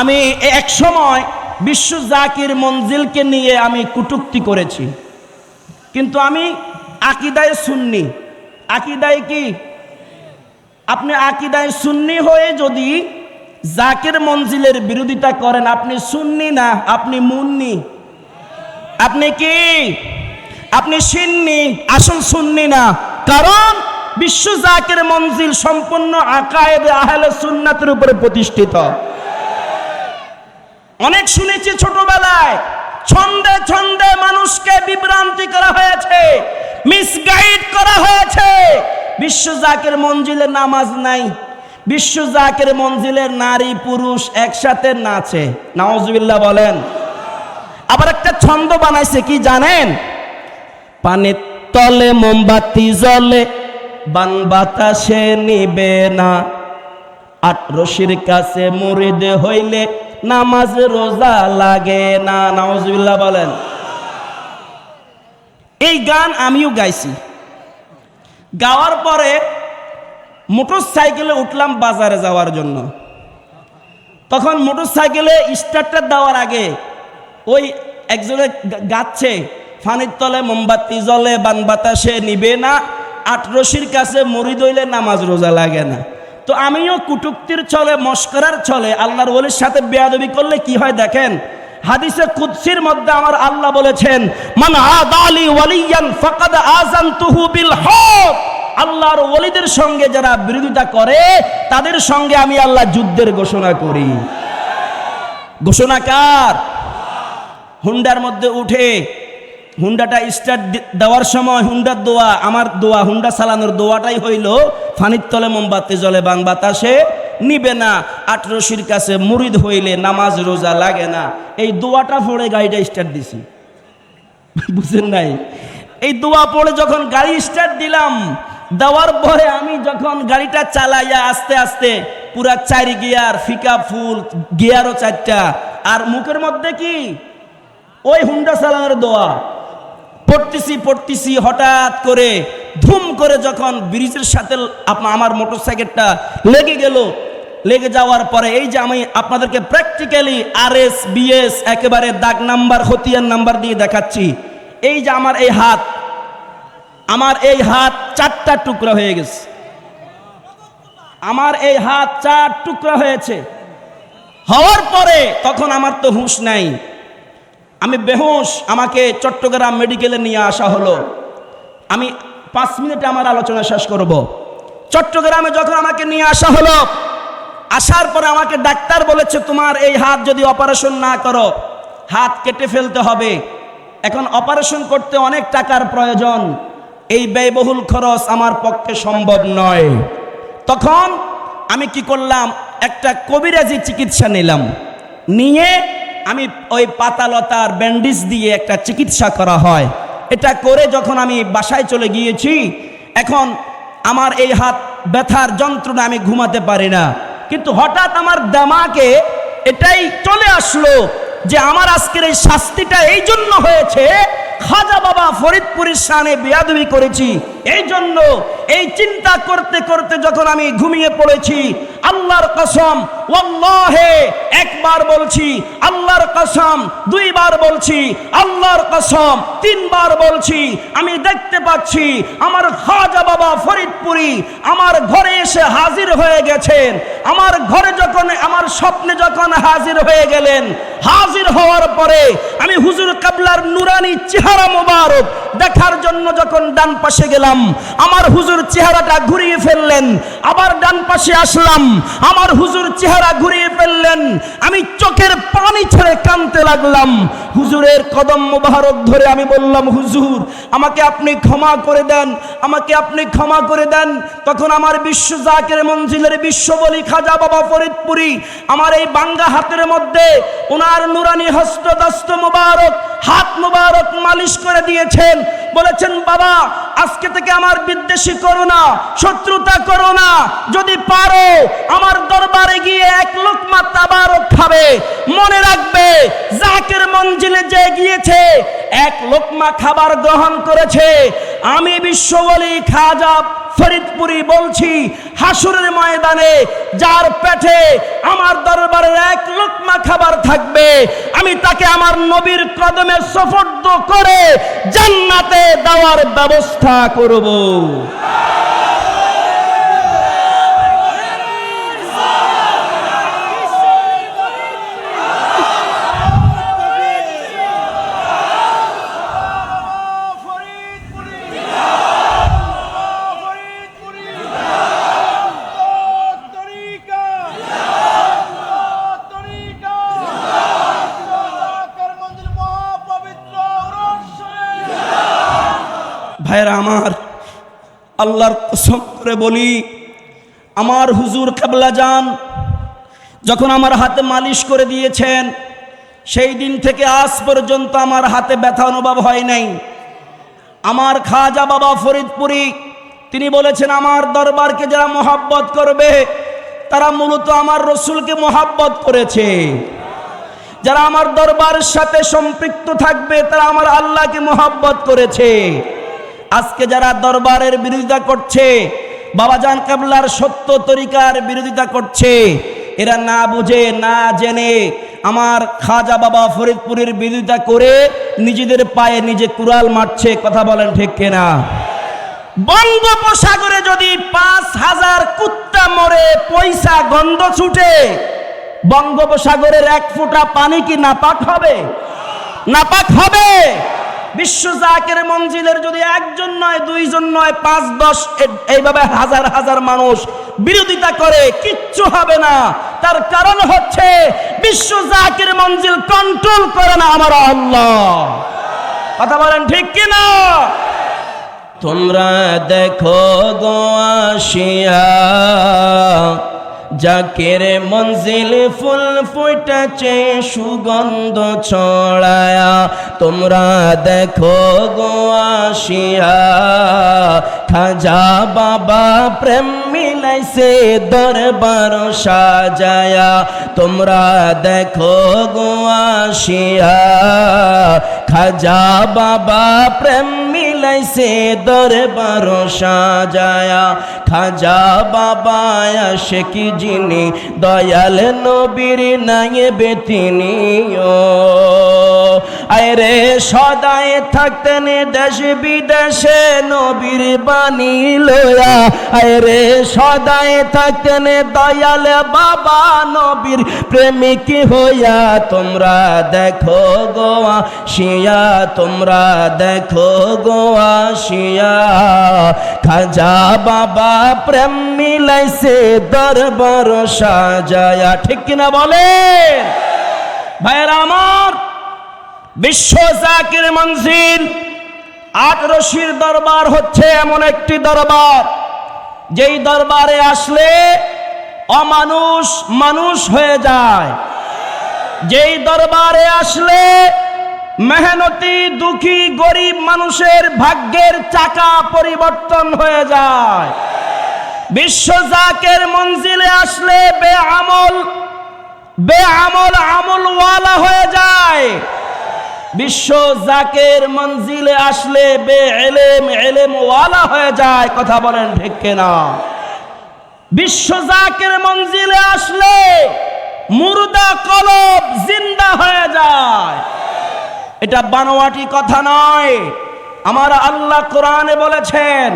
আমি এক সময় বিশ্ব জাকির মঞ্জিলকে নিয়ে আমি কুটুক্তি করেছি। কিন্তু আমি আকিদায় সুন্নি। আকিদায় কি? আপনি আকিদায় সুন্নি হয়ে যদি জাকির মঞ্জিলের বিরোধিতা করেন, আপনি সুন্নি না, আপনি মুন্নি। আপনি কি? আপনি সিন্নি, আসল সুন্নি না। কারণ বিশ্ব জাকির মঞ্জিল সম্পূর্ণ আকায়েদ আহলে সুন্নাতের উপরে প্রতিষ্ঠিত। অনেক শুনেছি ছোটবেলায়, ছন্দে ছন্দে মানুষকে বিভ্রান্তি করা হয়েছে মিসগাইড করা হয়েছে। বিশ্ব জাকের মঞ্জিলে নামাজ নাই বিশ্ব জাকের মঞ্জিলের নারী পুরুষ একসাথে নাচে। নওয়াজবিল্লাহ বলেন। আবার একটা ছন্দ বানাইছে, কি জানেন? পানির তলে মোমবাতি জ্বলে, বান বাতাসে নিবে না। আট রশির কাছে মুরিদ হইলে নামাজ রোজা লাগে না নওয়াজবিল্লাহ বলেন। এই গান আমিও গাইছি। গাওয়ার পরে মোটর সাইকেলে উঠলাম বাজারে যাওয়ার জন্য। তখন মোটর সাইকেলে স্টার্টার দেওয়ার আগে ওই একজনে গাচ্ছে, ফানির তলে মোমবাতি জলে বান বাতাসে নিবে না, আট রশির কাছে মরি দইলে নামাজ রোজা লাগে না। তো আমিও কুটুক্তির চলে মস্করার চলে আল্লাহর ওলির সাথে বেয়াদবি করলে কি হয় দেখেন? হাদিসে কুদসির মধ্যে আমার আল্লাহ বলেছেন, মান আদালি ওয়ালিয়ান ফাকাদ আযানতুহু বিল হক। আল্লাহর ওলিদের সঙ্গে যারা বিরোধিতা করে, তাদের সঙ্গে আমি আল্লাহ যুদ্ধের ঘোষণা করি। ঘোষণা কার? হুন্ডার মধ্যে উঠে হুন্ডাটা স্টার্ট দেওয়ার সময় হুন্ডার দোয়া, আমার দোয়া, হুন্ডা চালানোর দোয়াটাই হইল, ফানির তলে মোমবাতি জলে বাং বাতাসে নিবে না আট রশির কাছে মুরিদ হইলে নামাজ রোজা লাগে না। এই দোয়াটা পড়ে গাড়িটা স্টার্ট দিছি। বুঝেন নাই? এই দোয়া পড়ে যখন গাড়ি স্টার্ট দিলাম, দেওয়ার পরে আমি যখন গাড়িটা চালাইয়া আস্তে আস্তে পুরা চারি গিয়ার ফিকা ফুল গিয়ারও চারটা, আর মুখের মধ্যে কি? ওই হুন্ডা চালানোর দোয়া। পড়তেছি পড়তেছি, হঠাৎ করে ধুম করে যখন ব্রিজের সাথে আপনার আমার মোটর সাইকেলটা লেগে গেল। লেগে যাওয়ার পরে এই যে আমি আপনাদেরকে প্র্যাকটিক্যালি আর এস বিএস একেবারে দাগ নাম্বার, হতিয়ার নাম্বার দিয়ে দেখাচ্ছি। এই যে আমার এই হাত, আমার এই হাত চারটা টুকরা হয়ে গেছে। আমার এই হাত চার টুকরা হয়েছে। হওয়ার পরে তখন আমার তো হুঁশ নাই। আমি বেহোশ, আমাকে চট্টগ্রাম মেডিকেলে নিয়ে আসা হলো। আমি পাঁচ মিনিটে আমার আলোচনা শেষ করব। চট্টগ্রামে যখন আমাকে নিয়ে আসা হলো, আসার পরে আমাকে ডাক্তার বলেছে, তোমার এই হাত যদি অপারেশন না করো, হাত কেটে ফেলতে হবে। এখন অপারেশন করতে অনেক টাকার প্রয়োজন। এই ব্যয়বহুল খরচ আমার পক্ষে সম্ভব নয়। তখন আমি কি করলাম, একটা কবিরাজি চিকিৎসা নিলাম। নিয়ে আমি ওই পাতালতার ব্যান্ডেজ দিয়ে একটা চিকিৎসা করা হয়। এটা করে যখন আমি বাসায় চলে গিয়েছি, এখন আমার এই হাত ব্যথার যন্ত্রণা আমি ঘুমাতে পারি না। কিন্তু হঠাৎ আমার দামাকে এটাই চলে আসলো যে আমার আজকের এই শাস্তিটা এই জন্য হয়েছে। খাজা বাবা ফরিদপুরের সানে বেয়াদবি করেছি। এই জন্য এই চিন্তা করতে করতে যখন আমি ঘুমিয়ে পড়েছি, আল্লাহর কসম, ওয়াল্লাহে একবার বলছি, আল্লাহর কসম, দুইবার বলছি, আল্লাহর কসম, তিনবার বলছি, আমি দেখতে পাচ্ছি আমার খাজা বাবা ফরিদপুরি আমার ঘরে এসে হাজির হয়ে গেছেন। আমার ঘরে যখন, আমার স্বপ্নে যখন হাজির হয়ে গেলেন, হাজির হওয়ার পরে আমি হুজুর কাবলার নুরানি চেহারা মোবারক দেখার জন্য যখন ডান পাশে গেলাম, আমার হুজুর চেহারাটা ঘুরিয়ে ফেললেন। আবার ডান পাশে আসলাম, আমার হুজুর চেহারা ঘুরিয়ে ফেললেন। আমি চোখের পানি ছেড়ে কানতে লাগলাম। হুজুরের কদম মোবারক ধরে আমি বললাম, হুজুর, আমাকে আপনি ক্ষমা করে দেন, আমাকে আপনি ক্ষমা করে দেন। তখন আমার বিশ্ব জাকের মঞ্জিলের বিশ্ব বলি, খাজা বাবা ফরিদপুরি, আমার এই বাঙ্গা হাতের মধ্যে ওনার নুরানি হস্ত দস্ত মুবারক, হাত মুবারক মালিশ করে দিয়েছেন। বলেছেন বাবা, আজকে থেকে আমার বিদ্বেষী করো না, শত্রুতা করো না। যদি পারো, আমার দরবারে গিয়ে এক লোকমা তাবারক খাবে। মনে রাখবে, জাকের মঞ্জিলে যে গিয়েছে, এক লোকমা খাবার গ্রহণ করেছে। আমি বিশ্ব বলি, খাজা ফরিদপুরি বলছি, হাসুরের ময়দানে যার পেটে আমার দরবারের এক লোকমা খাবার থাকবে, আমি তাকে আমার নবীর কদমে সফর্দ করে জান্নাতে দেওয়ার ব্যবস্থা করব। ভাইরা আমার, আল্লাহর কসম করে বলি, আমার হুজুর কেবলা যান, যখন আমার হাতে মালিশ করে দিয়েছেন, সেই দিন থেকে আজ পর্যন্ত আমার হাতে ব্যথা অনুভব হয় নাই। আমার খাজা বাবা ফরিদপুরি, তিনি বলেছেন, আমার দরবারকে যারা মোহাব্বত করবে, তারা মূলত আমার রসুলকে মোহাব্বত করেছে। যারা আমার দরবারের সাথে সম্পৃক্ত থাকবে, তারা আমার আল্লাহকে মোহাব্বত করেছে। আজকে যারা দরবারের বিরোধিতা করছে, বাবাজান কাবলার সত্য তরিকার বিরোধিতা করছে, এরা না বুঝে, না জেনে আমার খাজা বাবা ফরিদপুরের বিরোধিতা করে নিজেদের পায়ে নিজে কুড়াল মারছে, কথা বলেন ঠিক কিনা? বঙ্গোপসাগরে যদি পাঁচ হাজার কুত্তা মরে, পয়সা, গন্ধ ছুটে, বঙ্গোপসাগরের এক ফোঁটা পানি কি নাপাক হবে? নাপাক হবে। বিশ্ব জাকের মঞ্জিলের যদি একজন নয়, দুইজন নয়, পাঁচ, দশ এইভাবে হাজার হাজার মানুষ বিরোধিতা করে, কিচ্ছু হবে না। তার কারণ হচ্ছে বিশ্ব জাকির মঞ্জিল কন্ট্রোল করে না আমার আল্লাহ। কথা বলেন ঠিক কিনা? তোমরা দেখো গোয়াশিয়া জাকের মঞ্জিল ফুল ফুটাছে, সুগন্ধ ছড়ায়া। তোমরা দেখো গো আসিয়া, খাজা বাবা প্রেম মিলাইছে, দরবার সাজায়া। তোমরা দেখো গো আসিয়া, খাজা বাবা প্রেম মিলাইছে দরবার সাজায়া, খাজা বাবা আসে কি যিনি, দয়াল নবীর নাইবে তিনি ও আরে সদায় থাকতেন দেশ বিদেশে নবীর বাণী লয়া। আরে সদায় থাকতেন দয়াল বাবা নবীর প্রেমিক হইয়া। তোমরা দেখো গোয়া, শিয়া, তোমরা দেখো গোয়া। শিয়া খাজা বাবা প্রেম মিলাইছে দরবার সাজায়া। ঠিক কিনা বলে ভাইয়েরা আমার, বিশ্ব জাকির মঞ্জিল আট রশির দরবার হচ্ছে এমন একটি দরবার। যেই দরবারে আসলে অমানুষ মানুষ হয়ে যায়। যেই দরবারে আসলে মেহনতি, দুঃখী, গরিব মানুষের ভাগ্যের চাকা পরিবর্তন হয়ে যায়। বিশ্ব জাকের মঞ্জিলে আসলে বে আমল বে আমল আমলওয়ালা হয়ে যায়। বিশ্ব জাকের মঞ্জিলে আসলে বে এলেম এলেম ওয়ালা হয়ে যায়, কথা বলেন ঠিক না বিশ্ব জাকের মঞ্জিলে আসলে মুর্দা কলব জিন্দা হয়ে যায়। এটা বানোয়াটি কথা নয়। আমার আল্লাহ কোরআনে বলেছেন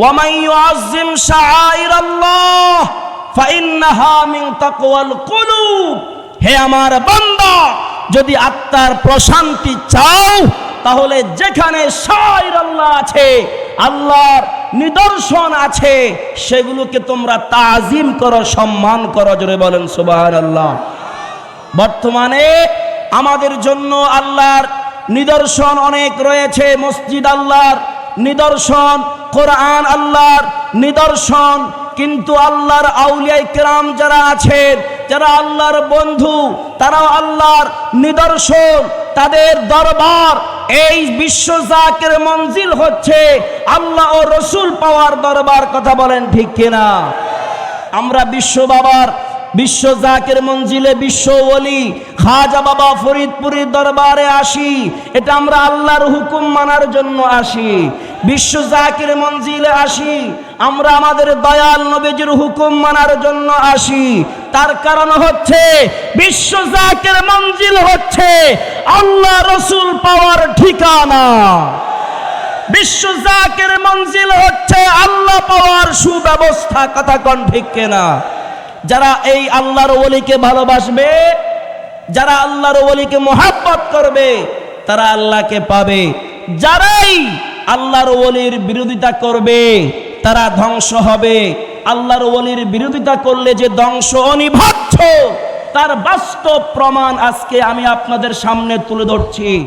ওয়ামাই ইউআযযিম শাআইরাল্লাহ, ফাইন্নাহা মিন তাকওয়াল কুলুব। হে আমার বান্দা, যদি আত্মার প্রশান্তি চাও, তাহলে যেখানে শাইর আল্লাহ আছে, আল্লাহর নিদর্শন আছে, সেগুলোকে তোমরা তাজিম করো, সম্মান করো, জোরে বলেন সুবাহ আল্লাহ বর্তমানে আমাদের জন্য আল্লাহর নিদর্শন অনেক রয়েছে, মসজিদ আল্লাহর, নিদর্শন, কোরআন আল্লাহর, নিদর্শন। কিন্তু আল্লাহর আউলিয়াই কেরাম যারা আছেন, যারা আল্লাহর বন্ধু, তারাও আল্লাহর নিদর্শন। তাদের দরবার, এই বিশ্ব জাকের মঞ্জিল হচ্ছে আল্লাহ ও রসুল পাওয়ার দরবার, কথা বলেন ঠিক কিনা? আমরা বিশ্ব বাবার বিশ্ব জাকের মঞ্জিলে বিশ্ব ওলি, খাজা বাবা ফরিদপুরের দরবারে আসি। এটা আমরা আল্লাহর হুকুম মানার জন্য আসি। বিশ্ব জাকের মঞ্জিলে আসি। আমরা আমাদের দয়াল নবীজির হুকুম মানার জন্য আসি। তার কারণ হচ্ছে, বিশ্ব জাকের মঞ্জিল হচ্ছে আল্লাহ রসুল পাওয়ার ঠিকানা। বিশ্ব জাকের মঞ্জিল হচ্ছে আল্লাহ পাওয়ার সুব্যবস্থা, কথা কন ঠিক কেনা? যারা এই আল্লাহর ওলিকে ভালোবাসবে, যারা আল্লাহর ওলিকে মোহাব্বত করবে, তারা আল্লাহকে পাবে। যারাই আল্লাহর ওলির বিরোধিতা করবে, তারা ধ্বংস হবে। আল্লাহর ওলির বিরোধিতা করলে যে ধ্বংস অনিবার্য, তার বাস্তব প্রমাণ আজকে আমি আপনাদের সামনে তুলে ধরছি।